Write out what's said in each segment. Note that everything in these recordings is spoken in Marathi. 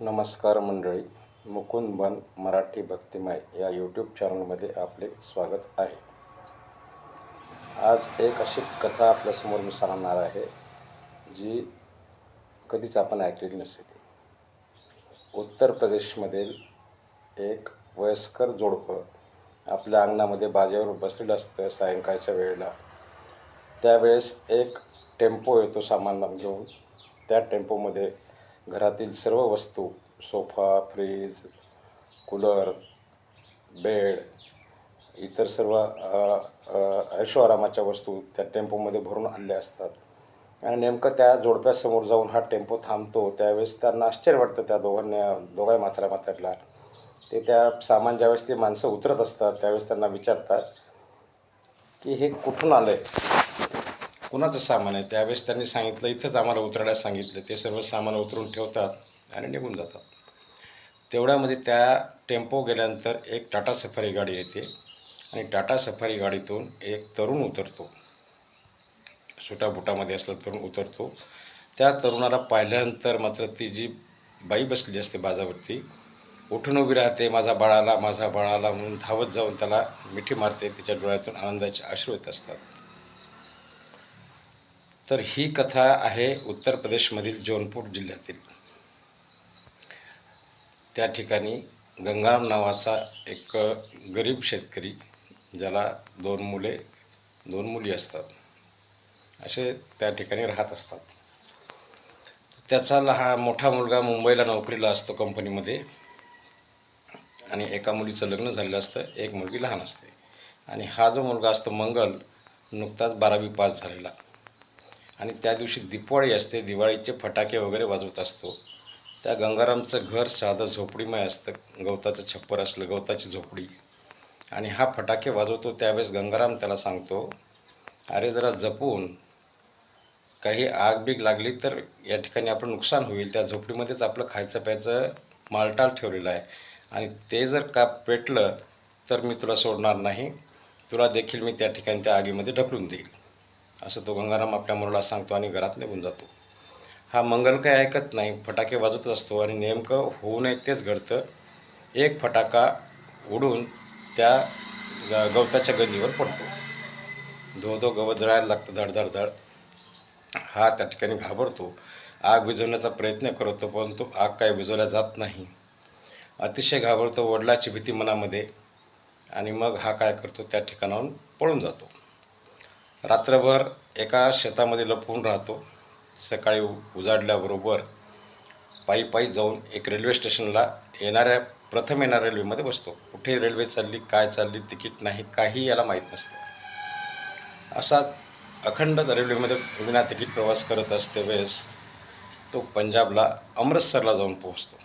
नमस्कार मंडळी मुकुंद बन मराठी भक्तिमय या यूट्यूब चॅनलमध्ये आपले स्वागत आहे. आज एक अशी कथा आपल्यासमोर मी सांगणार आहे जी कधीच आपण ऐकलेली नसेल उत्तर प्रदेशमधील एक वयस्कर जोडपं आपल्या अंगणामध्ये बाजेवर बसलेलं असतं सायंकाळच्या वेळेला. त्यावेळेस एक टेम्पो येतो सामान घेऊन. त्या टेम्पोमध्ये घरातील सर्व वस्तू सोफा फ्रीज कूलर बेड इतर सर्व ऐशोआरामाच्या वस्तू त्या टेम्पोमध्ये भरून आणल्या असतात. आणि नेमकं त्या जोडप्यासमोर जाऊन हा टेम्पो थांबतो त्यावेळेस त्यांना आश्चर्य वाटतं त्या दोघांना दोघाही म्हाताऱ्या म्हाताऱ्याला ते त्या सामान ज्यावेळेस ते माणसं उतरत असतात त्यावेळेस त्यांना विचारतात की हे कुठून आलं आहे कुणाचं सामान आहे? त्यावेळेस त्यांनी सांगितलं इथंच आम्हाला उतरायला सांगितलं. ते सर्व सामान उतरून ठेवतात आणि निघून जातात. तेवढ्यामध्ये त्या टेम्पो गेल्यानंतर एक टाटा सफारी गाडी येते आणि टाटा सफारी गाडीतून एक तरुण उतरतो. सुटा बुटामध्ये असला तरुण उतरतो. त्या तरुणाला पाहिल्यानंतर मात्र ती जी बाई बसलेली असते बाजावरती उठून उभी राहते माझा बाळाला माझा बाळाला म्हणून धावत जाऊन त्याला मिठी मारते तिच्या डोळ्यातून आनंदाचे अश्रू येत असतात. तर ही कथा आहे उत्तर प्रदेशमधील जौनपूर जिल्ह्यातील. त्या ठिकाणी गंगाराम नावाचा एक गरीब शेतकरी ज्याला दोन मुले दोन मुली असतात. असे त्या ठिकाणी राहत असतात. त्याचा लहान मोठा मुलगा मुंबईला नोकरीला असतो कंपनीमध्ये आणि एका मुलीचं लग्न झालेलं असतं. एक मुलगी लहान असते. आणि हा जो मुलगा असतो मंगल नुकताच बारावी पास झालेला. आणि त्या दिवशी दिवाळी असते दिवाळीचे फटाके वगैरे वाजवत असतो. त्या गंगारामचं घर साधं झोपडीमय असतं गवताचं छप्पर असलं गवताची झोपडी. आणि हा फटाके वाजवतो त्यावेळेस गंगाराम त्याला सांगतो अरे जरा जपून काही आग बीग लागली तर या ठिकाणी आपलं नुकसान होईल. त्या झोपडीमध्येच आपलं खायचं प्यायचं मालटाल ठेवलेलं आहे. आणि ते जर का पेटलं तर मी तुला सोडणार नाही. तुला देखील मी त्या ठिकाणी त्या आगीमध्ये ढकलून देईल. असं तो गंगाराम आपल्या मुलाला सांगतो आणि घरात निघून जातो. हा मंगल काही ऐकत नाही फटाके वाजवत असतो आणि नेमकं होऊ नये तेच घडतं. एक फटाका उडून त्या ग- गवताच्या गंजीवर पडतो. धो धो गवत जळायला लागतं धड धड धड हा त्या ठिकाणी घाबरतो. आग विझवण्याचा प्रयत्न करतो परंतु आग काय विझवल्या जात नाही. अतिशय घाबरतो वडिलाची भीती मनामध्ये. आणि मग हा काय करतो त्या ठिकाणाहून पळून जातो. रात्रभर एका शेतामध्ये लपवून राहतो. सकाळी उ- उजाडल्याबरोबर पायी पायी जाऊन एक रेल्वे स्टेशनला येणाऱ्या प्रथम येणाऱ्या रेल्वेमध्ये बसतो. कुठे रेल्वे चालली काय चालली तिकीट नाही काही याला माहीत नसतं. असा अखंड रेल्वेमध्ये विना तिकीट प्रवास करत असते वेळेस तो पंजाबला अमृतसरला जाऊन पोहोचतो.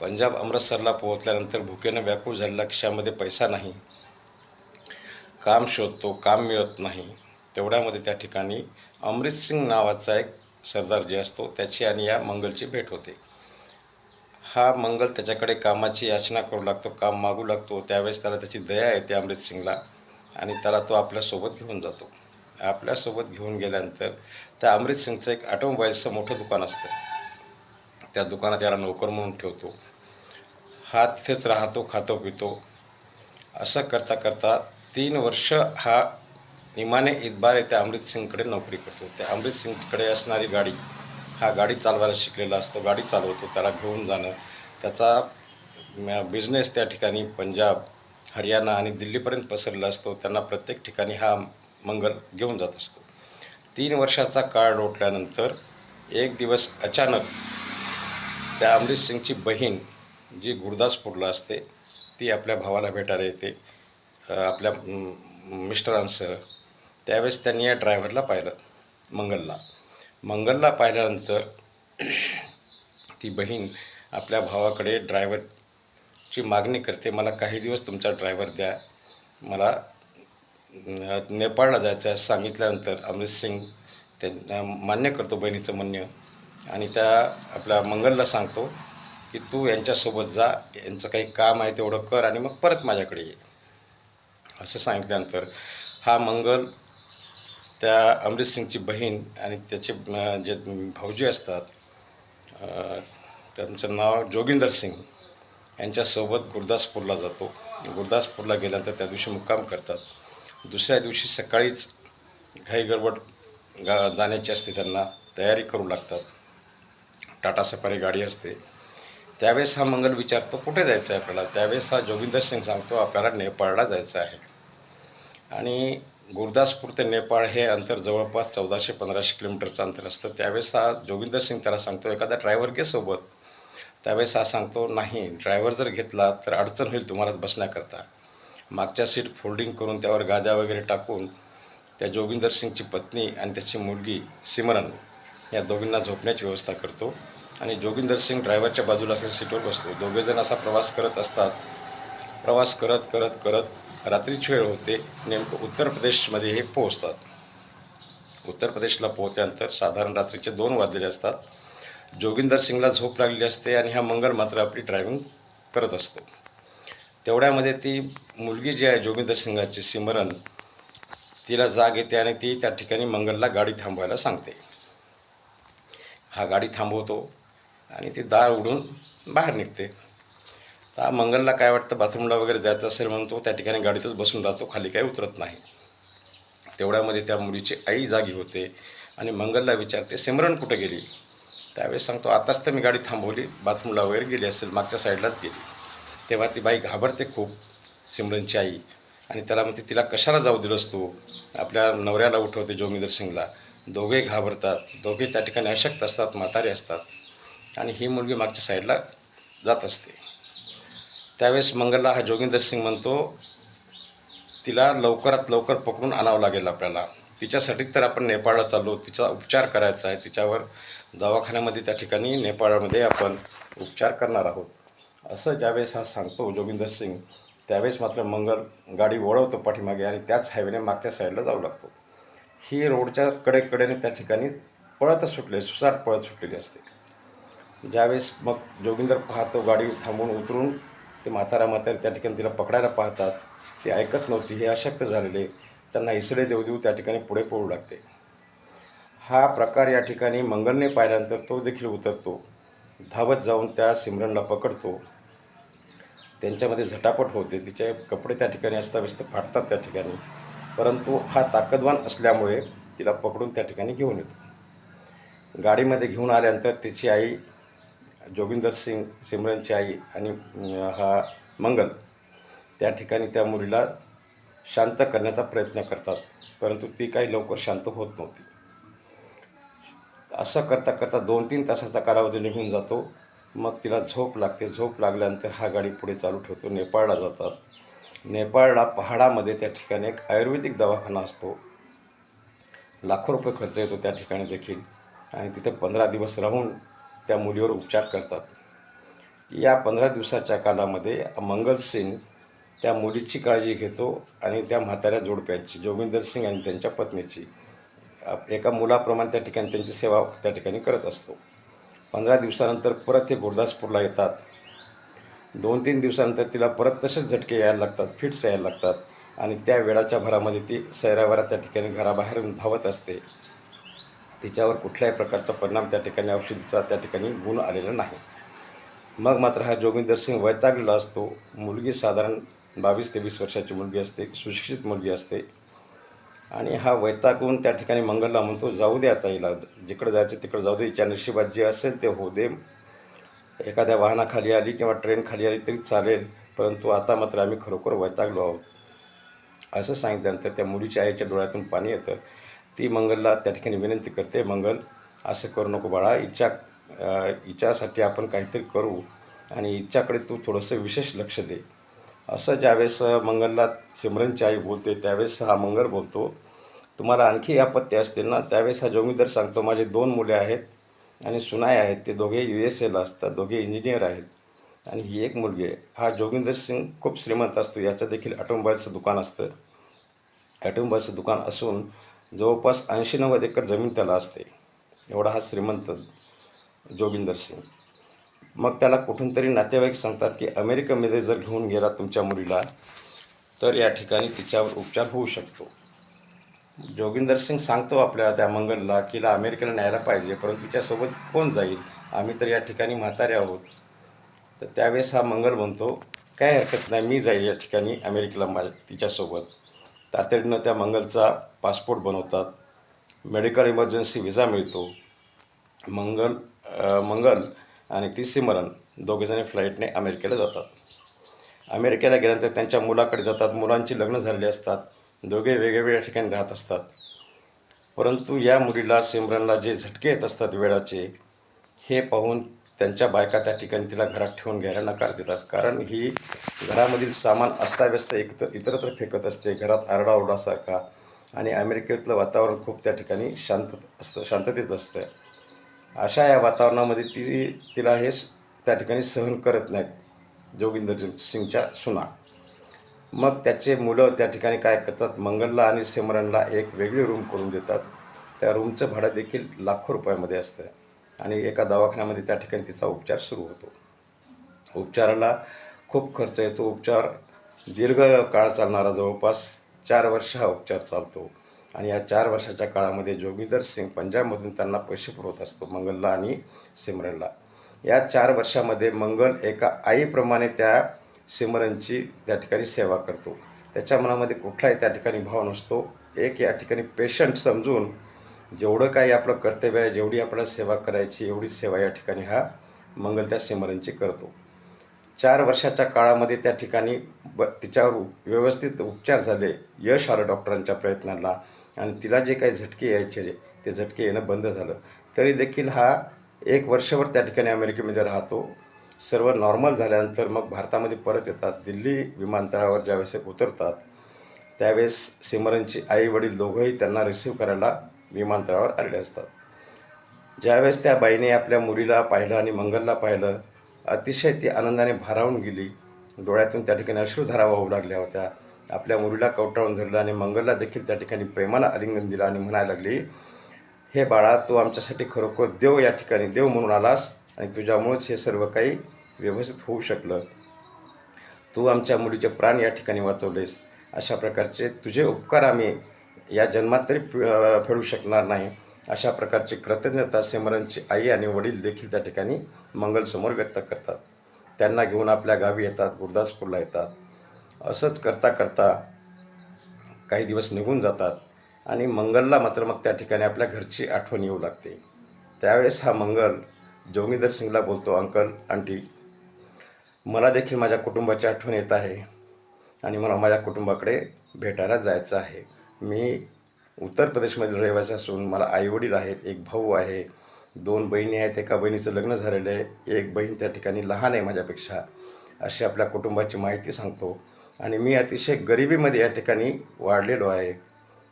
पंजाब अमृतसरला पोहोचल्यानंतर भुकेनं व्याकुळ झालेला खिशामध्ये पैसा नाही. काम शोधतो काम मिळत नाही तेवढ्यामध्ये त्या ठिकाणी अमृतसिंग नावाचा एक सरदार जे असतो त्याची आणि या मंगलची भेट होते. हा मंगल त्याच्याकडे कामाची याचना करू लागतो काम मागू लागतो त्यावेळेस त्याला त्याची दया येते अमृतसिंगला आणि त्याला तो आपल्यासोबत घेऊन जातो. आपल्यासोबत घेऊन गेल्यानंतर त्या अमृतसिंगचं एक ऑटोमोबाईलचं मोठं दुकान असतं. त्या दुकानात याला नोकर म्हणून ठेवतो. हा तिथेच राहतो खातो पितो. असं करता करता तीन वर्ष हा निमाने इतबार येथे अमृतसिंगकडे नोकरी करतो त्या अमृतसिंगकडे असणारी गाडी हा गाडी चालवायला शिकलेला असतो गाडी चालवतो त्याला घेऊन जाणं त्याचा बिझनेस त्या ठिकाणी पंजाब हरियाणा आणि दिल्लीपर्यंत पसरलेला असतो. त्यांना प्रत्येक ठिकाणी हा मंगल घेऊन जात असतो. तीन वर्षाचा काळ लोटल्यानंतर एक दिवस अचानक त्या अमृतसिंगची बहीण जी गुरदासपूरला असते ती आपल्या भावाला भेटायला येते. आपल्या मिस्टरांसह त्यावेळेस त्यांनी या ड्रायव्हरला पाहिलं मंगलला. मंगलला पाहिल्यानंतर ती बहीण आपल्या भावाकडे ड्रायव्हरची मागणी करते मला काही दिवस तुमचा ड्रायव्हर द्या. मला नेपाळला जायचं आहे. सांगितल्यानंतर अमृत सिंग ते मान्य करतो बहिणीचं म्हणणं आणि त्या आपल्या मंगलला सांगतो की तू यांच्यासोबत जा यांचं काही काम आहे तेवढं कर आणि मग परत माझ्याकडे ये. असं सांगितल्यानंतर हा मंगल त्या अमरित सिंगची बहीण आणि त्याचे जे भाऊजी असतात त्यांचं नाव जोगिंदर सिंग. यांच्यासोबत गुरदासपूरला जातो. गुरदासपूरला गेल्यानंतर त्या दिवशी मुक्काम करतात. दुसऱ्या दिवशी सकाळीच घाई गडबड गा जाण्याची असते त्यांना. तयारी करू लागतात. टाटा सफारी गाडी असते. त्यावेळेस हा मंगल विचारतो कुठे जायचं आहे आपल्याला? त्यावेळेस हा जोगिंदर सिंग सांगतो आपल्याला नेपाळला जायचं आहे. आणि गुरदासपूर ते नेपाळ हे अंतर जवळपास चौदाशे पंधराशे किलोमीटरचं अंतर असतं. त्यावेळेस हा जोगिंदर सिंग त्याला सांगतो एखादा ड्रायव्हर घे सोबत. त्यावेळेस हा सांगतो नाही ड्रायव्हर जर घेतला तर अडचण होईल तुम्हाला बसण्याकरता. मागच्या सीट फोल्डिंग करून त्यावर गाद्या वगैरे टाकून त्या जोगिंदर सिंगची पत्नी आणि त्याची मुलगी सिमरन या दोघींना झोपण्याची व्यवस्था करतो. आणि जोगिंदर सिंग ड्रायव्हरच्या बाजूला असलेल्या सीटवर बसतो. दोघेजण असा प्रवास करत असतात. प्रवास करत करत करत रात्रीची वेळ होते. नेमकं उत्तर प्रदेशमध्ये हे पोहोचतात. उत्तर प्रदेशला पोहोचल्यानंतर साधारण रात्रीचे दोन वाजलेले असतात. जोगिंदर सिंगला झोप लागलेली असते आणि हा मंगल मात्र आपली ड्रायव्हिंग करत असतो. तेवढ्यामध्ये ती मुलगी जी आहे जोगिंदर सिंगाची सिमरन तिला जाग येते आणि ती त्या ठिकाणी मंगलला गाडी थांबवायला सांगते. हा गाडी थांबवतो. आणि ती दार उडून बाहेर निघते. तर मंगलला काय वाटतं? बाथरूमला वगैरे जायचं असेल म्हणून तो त्या ठिकाणी गाडीतच बसून राहतो खाली काही उतरत नाही. तेवढ्यामध्ये त्या मुलीची आई जागी होते आणि मंगलला विचारते सिमरन कुठे गेली? त्यावेळेस सांगतो आताच तर मी गाडी थांबवली बाथरूमला वगैरे गेली असेल मागच्या साईडलाच गेली. तेव्हा ती बाई घाबरते खूप सिमरनची आई. आणि त्याला म्हणते तिला कशाला जाऊ दिलंस तू? आपल्या नवऱ्याला उठवते जोगिंदर सिंगला. दोघे घाबरतात. दोघे त्या ठिकाणी अशक्त असतात म्हातारे असतात. आणि ही मुलगी मागच्या साईडला जात असते. त्यावेळेस मंगलला हा जोगिंदर सिंग म्हणतो तिला लवकरात लवकर पकडून आणावं लागेल आपल्याला. तिच्यासाठी तर आपण नेपाळला चाललो तिचा उपचार करायचा आहे. तिच्यावर दवाखान्यामध्ये त्या ठिकाणी नेपाळमध्ये आपण उपचार करणार आहोत. असं ज्यावेळेस हा सांगतो जोगिंदर सिंग त्यावेळेस मात्र मंगल गाडी वळवतो पाठीमागे आणि त्याच हायवेने मागच्या साईडला जाऊ लागतो. ही रोडच्या कडेकडेने त्या ठिकाणी पळतच सुटले सुसाट पळत सुटलेली असते. ज्यावेळेस मग जोगिंदर पाहतो गाडी थांबून उतरून ते म्हातारा म्हातारी त्या ठिकाणी तिला पकडायला पाहतात ते ऐकत नव्हती हे अशक्य झालेले. त्यांना इसडे देऊ देऊ त्या ठिकाणी पुढे पळू लागते. हा प्रकार या ठिकाणी मंगलने पाहिल्यानंतर तो देखील उतरतो. धावत जाऊन त्या सिमरनला पकडतो. त्यांच्यामध्ये झटापट होते. तिचे कपडे त्या ठिकाणी अस्ताव्यस्त फाटतात त्या ठिकाणी. परंतु हा ताकदवान असल्यामुळे तिला पकडून त्या ठिकाणी घेऊन येतो. गाडीमध्ये घेऊन आल्यानंतर तिची आई जोगिंदर सिंग सिमरनची आई आणि हा मंगल त्या ठिकाणी त्या मुलीला शांत करण्याचा प्रयत्न करतात. परंतु ती काही लवकर शांत होत नव्हती. असं करता करता दोन तीन तासाचा कालावधी निघून जातो. मग तिला झोप लागते. झोप लागल्यानंतर हा गाडी पुढे चालू ठेवतो. नेपाळला जातात. नेपाळला पहाडामध्ये त्या ठिकाणी एक आयुर्वेदिक दवाखाना असतो. लाखो रुपये खर्च येतो त्या ठिकाणी देखील. आणि तिथे पंधरा दिवस राहून त्या मुलीवर उपचार करतात. या पंधरा दिवसाच्या कालामध्ये मंगल सिंग त्या मुलीची काळजी घेतो आणि त्या म्हाताऱ्या जोडप्यांची जोगिंदर सिंग आणि त्यांच्या पत्नीची एका मुलाप्रमाणे त्या ठिकाणी त्यांची सेवा त्या ठिकाणी करत असतो. पंधरा दिवसानंतर परत हे गुरदासपूरला येतात. दोन तीन दिवसानंतर तिला परत तसेच झटके यायला लागतात फिट्स यायला लागतात आणि त्या वेळाच्या भरामध्ये ती सैरावरा त्या ठिकाणी घराबाहेरून धावत असते. तिच्यावर कुठल्याही प्रकारचा परिणाम त्या ठिकाणी औषधीचा त्या ठिकाणी गुण आलेला नाही. मग मात्र हा जोगिंदर सिंग वैतागलेला असतो. मुलगी साधारण बावीस ते वीस वर्षाची मुलगी असते सुशिक्षित मुलगी असते. आणि हा वैतागून त्या ठिकाणी मंगलला म्हणतो जाऊ दे आता हिला जिकडं जायचं तिकडं जाऊ दे हिच्या नशिबात जे असेल ते होऊ दे. एखाद्या वाहनाखाली आली किंवा ट्रेन खाली आली तरी चालेल परंतु आता मात्र आम्ही खरोखर वैतागलो आहोत. असं सांगितल्यानंतर त्या मुलीच्या आईच्या डोळ्यातून पाणी येतं. ती मंगलला त्या ठिकाणी विनंती करते मंगल असं करू नको बाळा इच्छा इच्छासाठी आपण काहीतरी करू आणि इच्छाकडे तू थोडंसं विशेष लक्ष दे. असं ज्यावेळेस मंगलला सिमरनची आई बोलते त्यावेळेस हा मंगल बोलतो तुम्हाला आणखी आपत्ती असतील ना? त्यावेळेस हा जोगिंदर सांगतो माझे दोन मुले आहेत आणि सुनाय आहेत ते दोघे यू एस एला असतात दोघे इंजिनियर आहेत आणि ही एक मुलगी आहे. हा जोगिंदर सिंग खूप श्रीमंत असतो याचं देखील ऑटोमोबाईलचं दुकान असतं. ऑटोमोबाईलचं दुकान असून जवळपास ऐंशी नव्वद एकर जमीन त्याला असते. एवढा हा श्रीमंत जोगिंदर सिंग. मग त्याला कुठून तरी नातेवाईक सांगतात की अमेरिकेमध्ये जर घेऊन गेला तुमच्या मुलीला तर या ठिकाणी तिच्यावर उपचार होऊ शकतो. जोगिंदर सिंग सांगतो आपल्या त्या मंगलला की अमेरिकेला न्यायला पाहिजे परंतु तिच्यासोबत कोण जाईल? आम्ही तर या ठिकाणी म्हातारे आहोत. तर त्यावेळेस हा मंगल म्हणतो काय हरकत नाही मी जाईल या ठिकाणी अमेरिकेला माझ्या तिच्यासोबत. तातडीनं त्या मंगलचा पासपोर्ट बनवतात. मेडिकल इमर्जन्सी व्हिसा मिळतो. मंगल मंगल आणि ती सिमरन दोघेजणी फ्लाईटने अमेरिकेला जातात. अमेरिकेला गेल्यानंतर त्यांच्या मुलाकडे जातात. मुलांची लग्न झालेली असतात. दोघे वेगवेगळ्या ठिकाणी राहत असतात. परंतु या मुलीला सिमरनला जे झटके येत असतात वेळाचे हे पाहून त्यांच्या बायका त्या ठिकाणी तिला घरात ठेवून घ्यायला नकार देतात. कारण ही घरामधील सामान अस्ताव्यस्त एकतर इतरत्र फेकत असते घरात आरडाओरडासारखा. आणि अमेरिकेतलं वातावरण खूप त्या ठिकाणी शांत असतं शांततेत असतं. अशा या वातावरणामध्ये ती तिला हे त्या ठिकाणी सहन करत नाहीत जोगिंदर सिंगच्या सुना. मग त्याचे मुलं त्या ठिकाणी काय करतात? मंगलला आणि सिमरनला एक वेगळी रूम करून देतात. त्या रूमचं भाडं देखील लाखो रुपयामध्ये असतं. आणि एका दवाखान्यामध्ये त्या ठिकाणी तिचा उपचार सुरू होतो. उपचाराला खूप खर्च येतो. उपचार दीर्घ काळ चालणारा जवळपास चार वर्ष हा उपचार चालतो. आणि या चार वर्षाच्या काळामध्ये जोगिंदर सिंग पंजाबमधून त्यांना पैसे पुरवत असतो मंगलला आणि सिमरनला. या चार वर्षामध्ये मंगल एका आईप्रमाणे त्या सिमरनची त्या ठिकाणी सेवा करतो. त्याच्या मनामध्ये कुठलाही त्या ठिकाणी भाव नसतो. एक या ठिकाणी पेशंट समजून जेवढं काही आपलं कर्तव्य आहे जेवढी आपल्याला सेवा करायची एवढी सेवा या ठिकाणी हा मंगल त्या सिमरनची करतो. चार वर्षाच्या काळामध्ये त्या ठिकाणी ब तिच्यावर व्यवस्थित उपचार झाले यश आलं डॉक्टरांच्या प्रयत्नाला आणि तिला जे काही झटके यायचे ते झटके येणं बंद झालं. तरी देखील हा एक वर्षभर त्या ठिकाणी अमेरिकेमध्ये राहतो. सर्व नॉर्मल झाल्यानंतर मग भारतामध्ये परत येतात दिल्ली विमानतळावर ज्यावेळेस ते उतरतात त्यावेळेस सिमरनची आई वडील दोघंही त्यांना रिसीव्ह करायला विमानतळावर आलेले असतात. ज्यावेळेस त्या बाईने आपल्या मुलीला पाहिलं आणि मंगलला पाहिलं अतिशय ती आनंदाने भारावून गेली. डोळ्यातून त्या ठिकाणी अश्रुधारा वाहू लागल्या होत्या. आपल्या मुलीला कवटाळून धरलं आणि मंगलला देखील त्या ठिकाणी प्रेमानं आलिंगन दिलं आणि म्हणायला लागली हे बाळा तू आमच्यासाठी खरोखर देव या ठिकाणी देव म्हणून आलास आणि तुझ्यामुळेच हे सर्व काही व्यवस्थित होऊ शकलं. तू आमच्या मुलीचे प्राण या ठिकाणी वाचवलेस. अशा प्रकारचे तुझे उपकार आम्ही या जन्मात तरी फेडू शकणार नाही. अशा प्रकारची कृतज्ञता सिमरनची आई आणि वडील देखील त्या ठिकाणी मंगलसमोर व्यक्त करतात. त्यांना घेऊन आपल्या गावी येतात गुरदासपूरला येतात. असंच करता करता काही दिवस निघून जातात आणि मंगलला मात्र मग त्या ठिकाणी आपल्या घरची आठवण येऊ लागते. त्यावेळेस हा मंगल जोगिंदर सिंगला बोलतो अंकल आंटी मला देखील माझ्या कुटुंबाची आठवण येत आहे आणि मला माझ्या कुटुंबाकडे भेटायला जायचं आहे. मी उत्तर प्रदेशमधील रहिवासी असून मला आईवडील आहेत एक भाऊ आहे दोन बहिणी आहेत एका बहिणीचं लग्न झालेलं आहे एक बहीण त्या ठिकाणी लहान आहे माझ्यापेक्षा अशी आपल्या कुटुंबाची माहिती सांगतो. आणि मी अतिशय गरिबीमध्ये या ठिकाणी वाढलेलो आहे.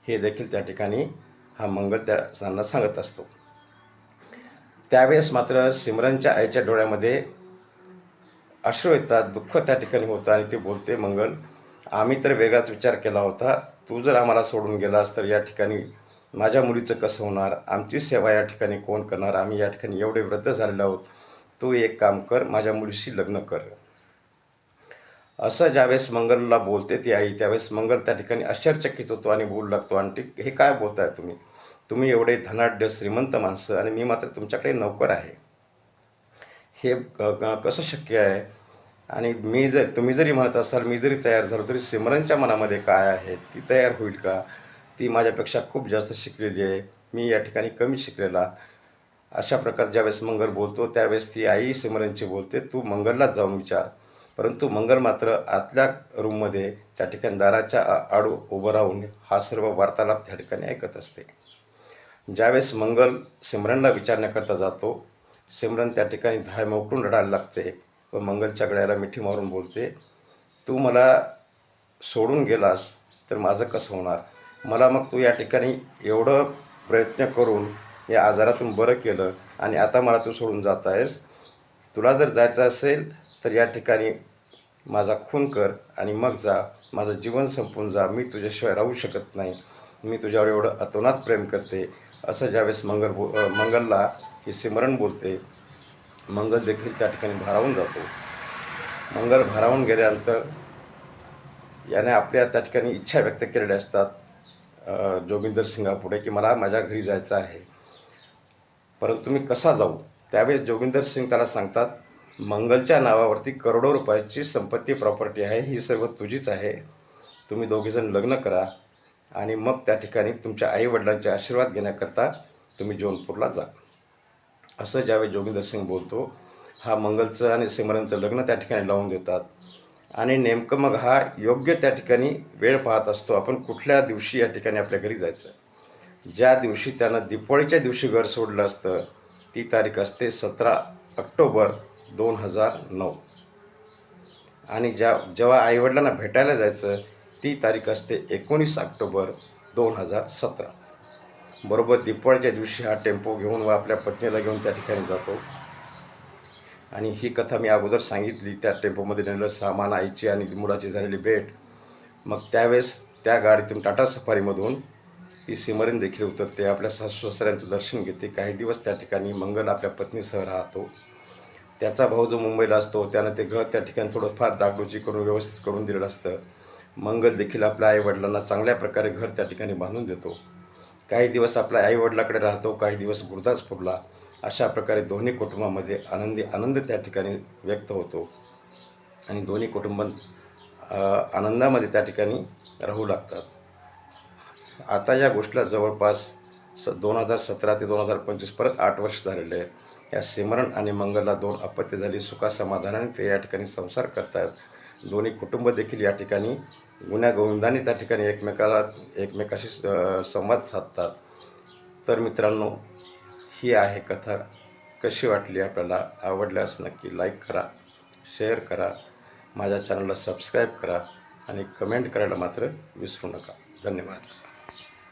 हे देखील त्या ठिकाणी हा मंगल त्या त्यांना सांगत असतो. त्यावेळेस मात्र सिमरनच्या आईच्या डोळ्यामध्ये अश्रू येतात दुःख त्या ठिकाणी होतं आणि ते बोलते मंगल आम्ही तर वेगळाच विचार केला होता. तू जर आम्हाला सोडून गेलास तर या ठिकाणी माझ्या मुलीचं कसं होणार? आमची सेवा या ठिकाणी कोण करणार? आम्ही या ठिकाणी एवढे वृद्ध झालेलो आहोत. तू एक काम कर माझ्या मुलीशी लग्न कर. असं ज्यावेळेस मंगलला बोलते ती आई त्यावेळेस मंगल त्या ठिकाणी आश्चर्यचकित होतो आणि बोलू लागतो आणि हे काय बोलताय तुम्ही? तुम्ही एवढे धनाढ्य श्रीमंत माणसं आणि मी मात्र तुमच्याकडे नोकर आहे. हे क- कसं शक्य आहे? आणि मी जर तुम्ही जरी म्हणत असाल मी जरी तयार झालो तरी सिमरनच्या मनामध्ये काय आहे ती तयार होईल का? ती माझ्यापेक्षा खूप जास्त शिकलेली आहे. मी या ठिकाणी कमी शिकलेला. अशा प्रकारे ज्यावेळेस मंगल बोलतो त्यावेळेस ती आई सिमरनची बोलते तू मंगललाच जाऊन विचार. परंतु मंगल मात्र आतल्या रूममध्ये त्या ठिकाणी दाराच्या आ- आडू उभं राहून हा सर्व वार्तालाप त्या ठिकाणी ऐकत असते. ज्यावेळेस मंगल सिमरनला विचारण्याकरता जातो सिमरन त्या ठिकाणी धाय मोकळून रडायला लागते. मंगलच्या गळ्याला मिठी मारून बोलते तू मला सोडून गेलास तर माझं कसं होणार? मला मग तू या ठिकाणी एवढं प्रयत्न करून या आजारातून बरं केलं आणि आता मला तू सोडून जात आहेस. तुला जर जायचं असेल तर या ठिकाणी माझा खून कर आणि मग जा. माझं जीवन संपून जा. मी तुझ्याशिवाय राहू शकत नाही. मी तुझ्यावर एवढं अतोनात प्रेम करते. असं ज्यावेळेस मंगल बो मंगलला ही सिमरण बोलते मंगल देखील त्या ठिकाणी भारावून जातो. मंगल भारावून गेल्यानंतर याने आपल्या त्या ठिकाणी इच्छा व्यक्त केलेल्या असतात. जोगिंदर सिंगापुढे की मला माझ्या घरी जायचं आहे. परंतु मी कसा जाऊ? त्यावेळेस जोगिंदर सिंग त्याला सांगतात मंगलच्या नावावरती करोडो रुपयाची संपत्ती प्रॉपर्टी आहे ही सर्व तुझीच आहे. तुम्ही दोघेजण लग्न करा आणि मग त्या ठिकाणी तुमच्या आईवडिलांचे आशीर्वाद घेण्याकरता तुम्ही जौनपूरला जा. असं ज्यावेळी जोगिंदर सिंग बोलतो हा मंगलचं आणि सिमरनचं लग्न त्या ठिकाणी लावून देतात आणि नेमकं मग हा योग्य त्या ठिकाणी वेळ पाहत असतो आपण कुठल्या दिवशी या ठिकाणी आपल्या घरी जायचं? ज्या दिवशी त्यानं दिपाळीच्या दिवशी घर सोडलं असतं ती तारीख असते सतरा ऑक्टोबर दोन हजार नऊ. आणि ज्या जेव्हा आईवडिलांना भेटायला जायचं ती तारीख असते एकोणीस ऑक्टोबर दोन हजार सतरा. बरोबर दिपाळीच्या दिवशी हा टेम्पो घेऊन व आपल्या पत्नीला घेऊन त्या ठिकाणी जातो. आणि ही कथा मी अगोदर सांगितली त्या टेम्पोमध्ये नेलेलं सामान आईची आणि मुलाची झालेली भेट. मग त्यावेळेस त्या गाडीतून टाटा सफारीमधून ती सिमरीन देखील उतरते. आपल्या सासू सासऱ्यांचं दर्शन घेते. काही दिवस त्या ठिकाणी मंगल आपल्या पत्नीसह राहतो. त्याचा भाऊ जो मुंबईला असतो त्यानं ते घर त्या ठिकाणी थोडंफार डागडुजी करून व्यवस्थित करून दिलेलं असतं. मंगल देखील आपल्या आईवडिलांना चांगल्या प्रकारे घर त्या ठिकाणी बांधून देतो. काही दिवस आपल्या आईवडिलाकडे राहतो काही दिवस गुरुदासपूरला अशा प्रकारे दोन्ही कुटुंबामध्ये आनंदी आनंद त्या ठिकाणी व्यक्त होतो. आणि दोन्ही कुटुंब आनंदामध्ये त्या ठिकाणी राहू लागतात. आता या गोष्टीला जवळपास स दोन हजार सतरा ते दोन हजार पंचवीस परत आठ वर्ष झालेले आहेत. या सिमरण आणि मंगलला दोन अपत्य झाली सुखासमाधानाने ते या ठिकाणी संसार करतात. दोन्ही कुटुंब देखील या ठिकाणी गुण्यागोविंदाने त्या ठिकाणी एकमेकाला एकमेकाशी संवाद साधतात. तर मित्रांनो ही आहे कथा. कशी वाटली आपल्याला? आवडल्यास नक्की लाईक करा शेअर करा. माझ्या चॅनलला सबस्क्राईब करा आणि कमेंट करायला मात्र विसरू नका. धन्यवाद.